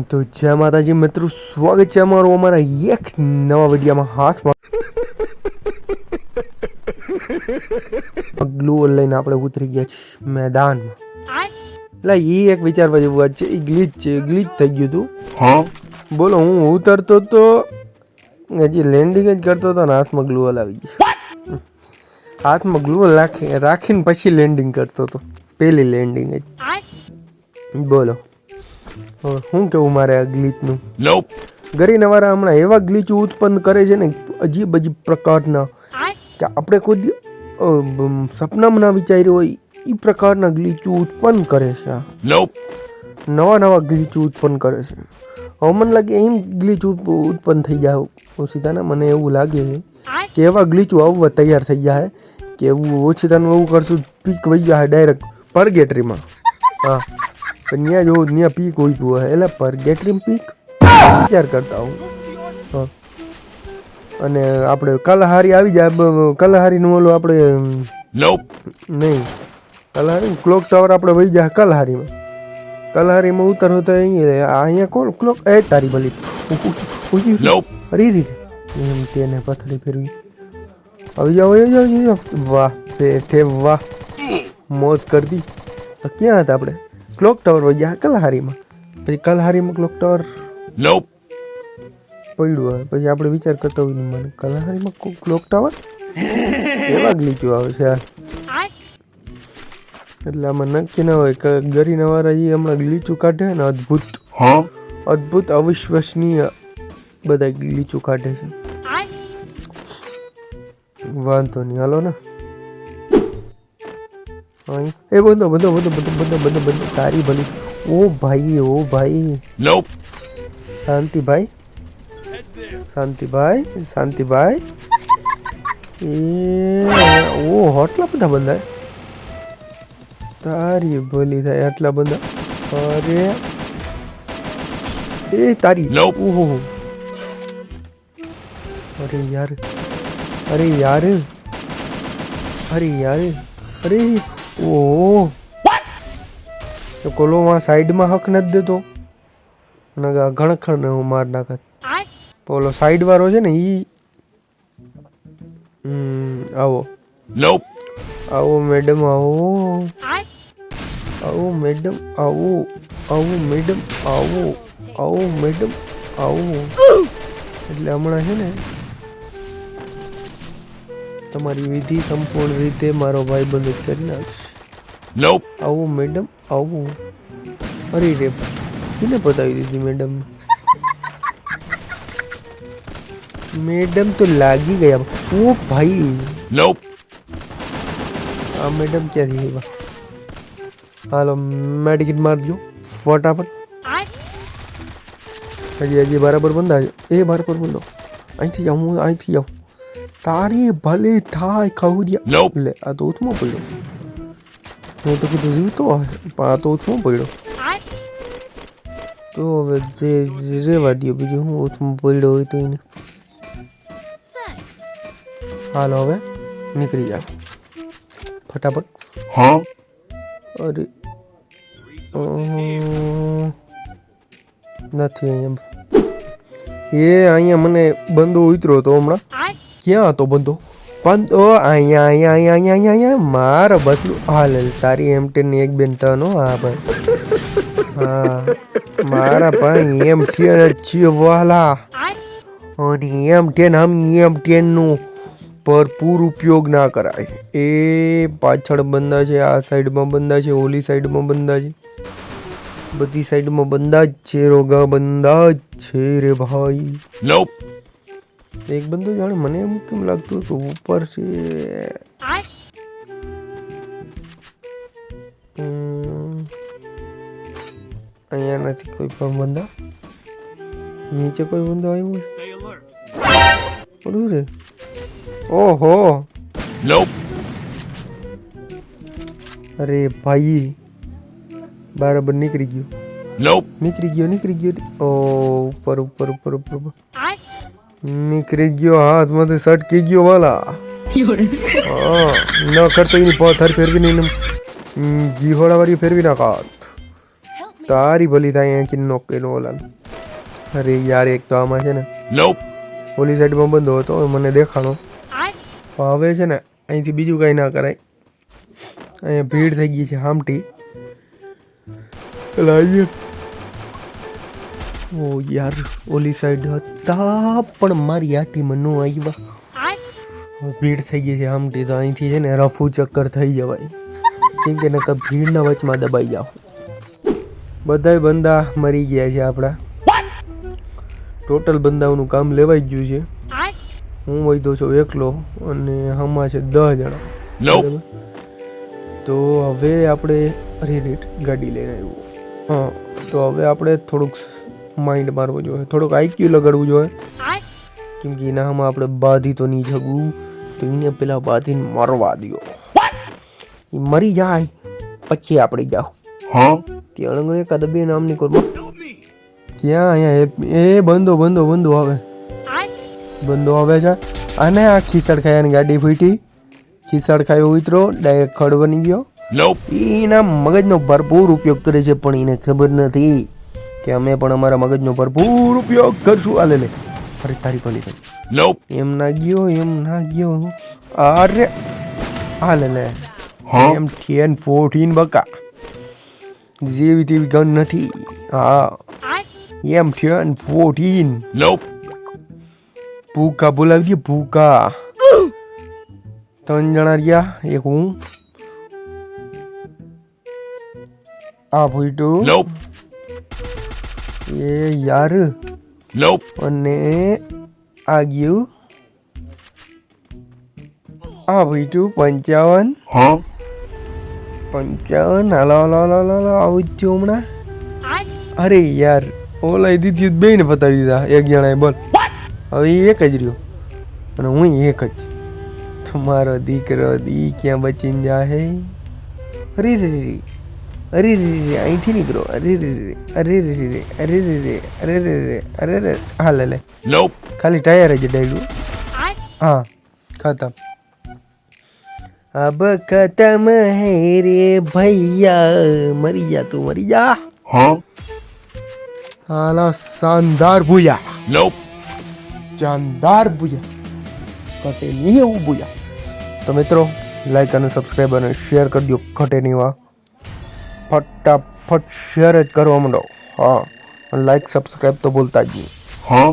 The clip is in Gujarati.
તો જય માતાજી મિત્રો સ્વાગત છે અમારું અમારા એક નવા વિડીયોમાં હાથમાં. ગ્લુ લઈને આપણે ઉતરી ગયા છીએ મેદાનમાં. એટલે એ એક વિચારવા જેવું વાત છે એ ગ્લીચ છે ગ્લીચ થઈ ગયું હતું બોલો હું ઉતરતો તો હજી લેન્ડિંગ જ કરતો હતો ને હાથમાં ગ્લુ આવી ગઈ હાથમાં ગ્લુ રાખી રાખીને પછી લેન્ડિંગ કરતો હતો પહેલી લેન્ડિંગ જ. બોલો. શું કેવું મારે આ ગ્લીચનું. ગરીનવાળા હમણાં એવા ગ્લિચ ઉત્પન્ન કરે છે ને અજીબ અજીબ પ્રકારના કે આપણે ખુદ સપનામાં ના વિચાર્યું હોય એ પ્રકારના ગ્લિચ ઉત્પન્ન કરે છે નવા નવા ગ્લિચ ઉત્પન્ન કરે છે. હવે મને લાગે એમ ગ્લિચ ઉત્પન્ન થઈ જાય ઓછીતાના મને એવું લાગે છે કે એવા ગ્લિચો આવવા તૈયાર થઈ જાય કે એવું ઓછીતાનું એવું કરશું પીક વહી જાય ડાયરેક્ટ પરગેટરીમાં. હા. પણ ત્યાં જો ત્યાં પીક હોય તો એટલે પરગેટરીમાં પીક વિચાર કરતા હું અને આપણે કલહારી આવી જાય કલહારીનું ઓલું આપણે નહીં કલહારી ક્લોક ટાવર આપણે વહી જાય કલહારીમાં કલહારીમાં ઉતરો તો અહીંયા અહીંયા કોણ ક્લોક એ તારી ભલી અરે રી એમ તેને પથરી ફેરવી આવી જાઓ આવી જાઓ વાહ વાહ મોજ કરતી ક્યાં હતા આપણે ક્લોક ટાવર વગ્યા ગયા કલહારીમાં પછી કલહારીમાં ક્લોક ટાવર. પડ્યું હોય પછી આપણે વિચાર કરતા હોય મને. કલહારીમાં ક્લોક ટાવર એવા ગ્લીચો આવે છે એટલે આમાં નક્કી ના હોય કે ગરીના વાળા એ હમણાં ગ્લીચું કાઢે ને અદ્ભુત? અદ્ભુત અવિશ્વસનીય બધા ગ્લીચું કાઢે છે. વાંધો નહીં હાલો ને. અહીં એ બધો બધો બધો બધો બધો બધો બધો તારી ભલી ઓ ભાઈ ઓ ભાઈ Nope. શાંતિભાઈ શાંતિભાઈ શાંતિભાઈ એ ઓ આટલા બધા બંધાય તારી ભલી થાય આટલા બધા અરે એ તારી Nope. ઓહો અરે યાર અરે યાર અરે યાર અરે ઓ તો કોલોમાં સાઈડમાં હક નથી દેતો. અને ઘણખણ હું માર નાખત ઓલો સાઈડ વાળો છે ને ઈ હમ, આવો. આવો મેડમ આવો. આવો મેડમ આવો. આવો મેડમ આવો. આવો મેડમ આવો. એટલે હમણાં છે ને તમારી વિધિ સંપૂર્ણ રીતે મારો ભાઈ બંધ કરી નાખશે Nope. આવો મેડમ આવો. અરે રે કોને બતાવી દીધી મેડમ મેડમ તો લાગી ગયા. ઓ ભાઈ. Nope. આ મેડમ ક્યાંથી આવ્યા? હાલો મેડિકિટ મારજો ફટાફટ. હજી હજી બરાબર બંધા છે એ બરાબર બંધો. અહીંથી જાઉં હું અહીંથી જાઉં તારી ભલે થાય ખવડિયા. લે આ તો ઉથમાં પડ્યો. મેં તો કીધું જીવતો પણ આ તો ઉથમાં પડ્યો. તો હવે જે જે રેવા દો બીજું હું ઉથમાં પડ્યો હોય તો એને. હાલો હવે નીકળી જાવ ફટાફટ. હા અરે નથી અહીંયા. એ અહીંયા મને બંધો ઉતરો હતો હમણાં. ક્યાં હતો બંધો? પણ અહીંયા અહીંયા અહીંયા અહીંયા અહીંયા અહીંયા મારો બસલું હાલ તારી એમ ટેનની એક બેન તનો હા ભાઈ. હા, મારા ભાઈ એમ ટેન છીએ વાલા. અને એમ ટેન આમ એમ ટેનનું ભરપૂર ઉપયોગ ના કરાય એ પાછળ બંધા છે, આ સાઈડમાં બંધા છે, ઓલી સાઈડમાં બંધા છે. બધી સાઈડમાં બંધા જ છે, રોગા બંધા જ છે રે ભાઈ. Nope. એક બંદો જાણે મને એમ કેમ લાગતું હતું ઉપર છે હમ, અહીંયા નથી કોઈ પણ બંદા નીચે કોઈ બંદો આવ્યો ઓલું રે ઓહો Nope. અરે ભાઈ બરાબર નીકળી ગયો Nope. નીકળી ગયો નીકળી ગયો ઓ ઉપર ઉપર ઉપર ઉપર ઉપર. નીકળી ગયો હાથમાંથી સટકી ગયો વાલા. હા ન કરતો એની પથ્થર ફેરવી એને ગીહોળા વાળી ફેરવી નાખાત તારી ભલી થાય અહીંયા કિન્નો કેનો ઓલા અરે યાર એક તો આમાં છે ને. ઓલી સાઈડમાં બંધો હતો મને દેખાણો. હવે છે ને અહીંથી બીજું કાંઈ ના કરાય. અહીંયા ભીડ થઈ ગઈ છે હામટી. અહીંયા ઓ યાર ઓલી સાઈડ હતા પણ મારી આટીમાં ન આવ્યા. ભીડ થઈ ગઈ છે આમટી તો અહીંથી છે ને રફુ ચક્કર થઈ જવાય. કેમ કે નકર ભીડના વચમાં દબાઈ જાઓ. બધાય બંદા મરી ગયા છે આપણા. ટોટલ બંદાઓનું કામ લેવાઈ ગયું છે. હું વૈદો છું એકલો અને હમા છે દસ જણા. તો હવે આપણે અરે રેટ ગાડી લઈને આવ્યું. હા તો હવે આપણે થોડુંક માઇન્ડ મારવું જોઈએ. થોડુંક આઈક્યુ લગાડવું જોઈએ. કેમ કે એનામાં આપણે બાધી તો નહીં જગવું તો એને પેલા બાધીને મરવા દો એ મરી જાય પછી આપણે જાઓ? તે અણગણે કદબે નામ નામની કરવું ક્યાં અહીંયા એ બંધો બંધો બંધો આવે. બંધો આવે છે. અને આ ખીસડ ખાયાની ગાડી ફૂટી. ખીસડ ખાયો ઉતરો ડાયરેક્ટ ખડ બની ગયો. એના મગજનો ભરપૂર ઉપયોગ કરે છે પણ એને ખબર નથી. કે અમે પણ અમારા મગજનો ભરપૂર ઉપયોગ કરશું. આ લે લે. અરે તારી ભલી થઈ Nope. એમ ના ગયો એમ ના ગયો. અરે આ લે લે. Huh? એમ ટેન ફોર્ટીન બકા. જેવી તેવી ગન નથી. હા. એમ ટેન ફોર્ટીન. Nope. ભૂકા બોલાવી દે ભૂકા. ત્રણ જણા રહ્યા એક હું. આ ભૂઈટું Nope. એ યાર. નોપ અને આ ગયું. આ ભૂઈટું પંચાવન. હા પંચાવન. હાલો હાલો હાલો હાલો આવું જ થયું હમણાં. અરે યાર ઓલા દીધી બે ને પતાવી દીધા એક જણાએ બોલ. હવે એક જ રહ્યો. અને હું એક જ. તમારો દીકરો દી ક્યાં બચીને જાહે? અરે રે રે અરે રે રે અહીંથી નીકળો અરે રે રે અરે રે રે અરે રે રે અરે રે રે અરે રે હા લે લે Nope. ખાલી ટાયર જ ડાયલું हाँ खत्म अब खत्म है रे भैया मरी जा तू मरी जा Huh? हाला शानदार भूया Nope. શાનદાર ભૂયા ઘટે નહીં એવું ભૂયા તો મિત્રો લાઈક અને સબસ્ક્રાઈબ અને શેર કરી દો ઘટે નહીં વા ફટાફટ શેર જ કરવા માંડો હા લાઈક સબસ્ક્રાઈબ તો ભૂલતા જ નહીં Huh?